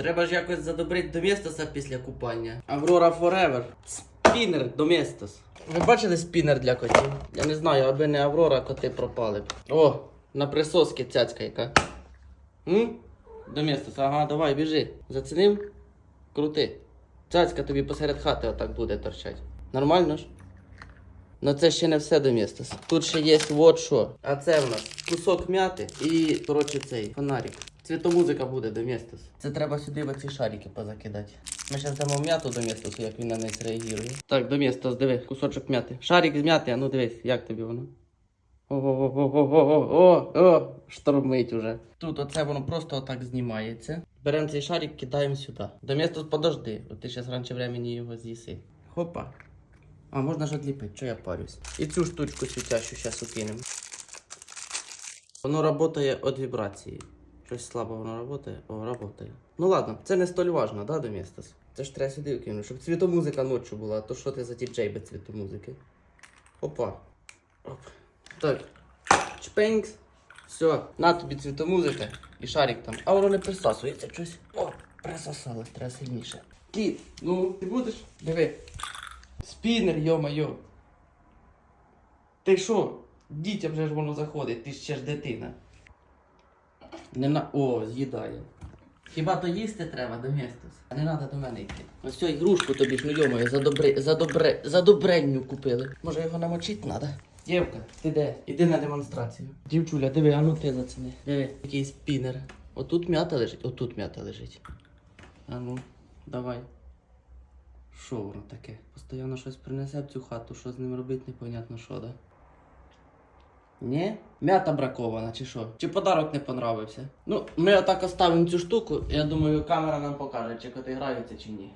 Треба ж якось задобрити Доместоса після купання. Аврора Forever. Спінер Доместос. Ви бачили спінер для котів? Я не знаю, аби не Аврора, коти пропали. О, на присоски цяцька яка. М? Доместос, ага, давай, біжи. Зацінив? Крути. Цяцька тобі посеред хати отак буде торчать. Нормально ж? Ну це ще не все Доместос. Тут ще є вот що. А це в нас кусок м'яти і, коротше, цей фонарик. Цвітомузика буде Доместос. Це треба сюди в оці шарики позакидати. Ми зараз дамо м'яту Доместосу, як він на неї реагує. Так, до Доместос, диви, кусочок м'яти. Шарик з м'яти, а ну дивись, як тобі воно. О-о-о-о-о-о-о, штормить уже. Тут оце воно просто отак знімається. Беремо цей шарик, кидаємо сюди. Доместос, подожди, от ти зараз раніше времени його з'їси. Хопа. А, можна ж отліпити, що я парюсь. І цю штучку світящу зараз укинемо. Воно працює від вібрації. Щось слабо воно працює. О, працює. Ну ладно, це не столь важно, да, Доместос? Це ж треба сюди вкинути, щоб цвітомузика ночі була, а то що ти за діджей без цвітомузики? Опа. Оп. Так. Чпенькс. Все, на тобі цвітомузика і шарик там. А воно не присасується щось. О, присосалось, треба сильніше. Кіт, ну ти будеш? Диви. Спінер, йо-майо. Ти що? Дітям вже ж воно заходить, ти ще ж дитина. Не на. О, з'їдає. Хіба то їсти треба до містус? Не треба до мене йти. Ось цю ігрушку тобі ж, ну йомаю, за добре, за добре, за добренню купили. Може його намочити треба? Дівка, ти де? Іди на демонстрацію. Дівчуля, диви, а ну ти заціни. Диви, який спінер. Отут м'ята лежить, отут м'ята лежить. А ну, давай. Що воно таке? Постоянно щось принесе в цю хату, що з ним робити, непонятно що, да? Ні? М'ята бракована, чи що? Чи подарок не понравився? Ну, ми отак оставимо цю штуку, я думаю, камера нам покаже, чи коти граються, чи ні.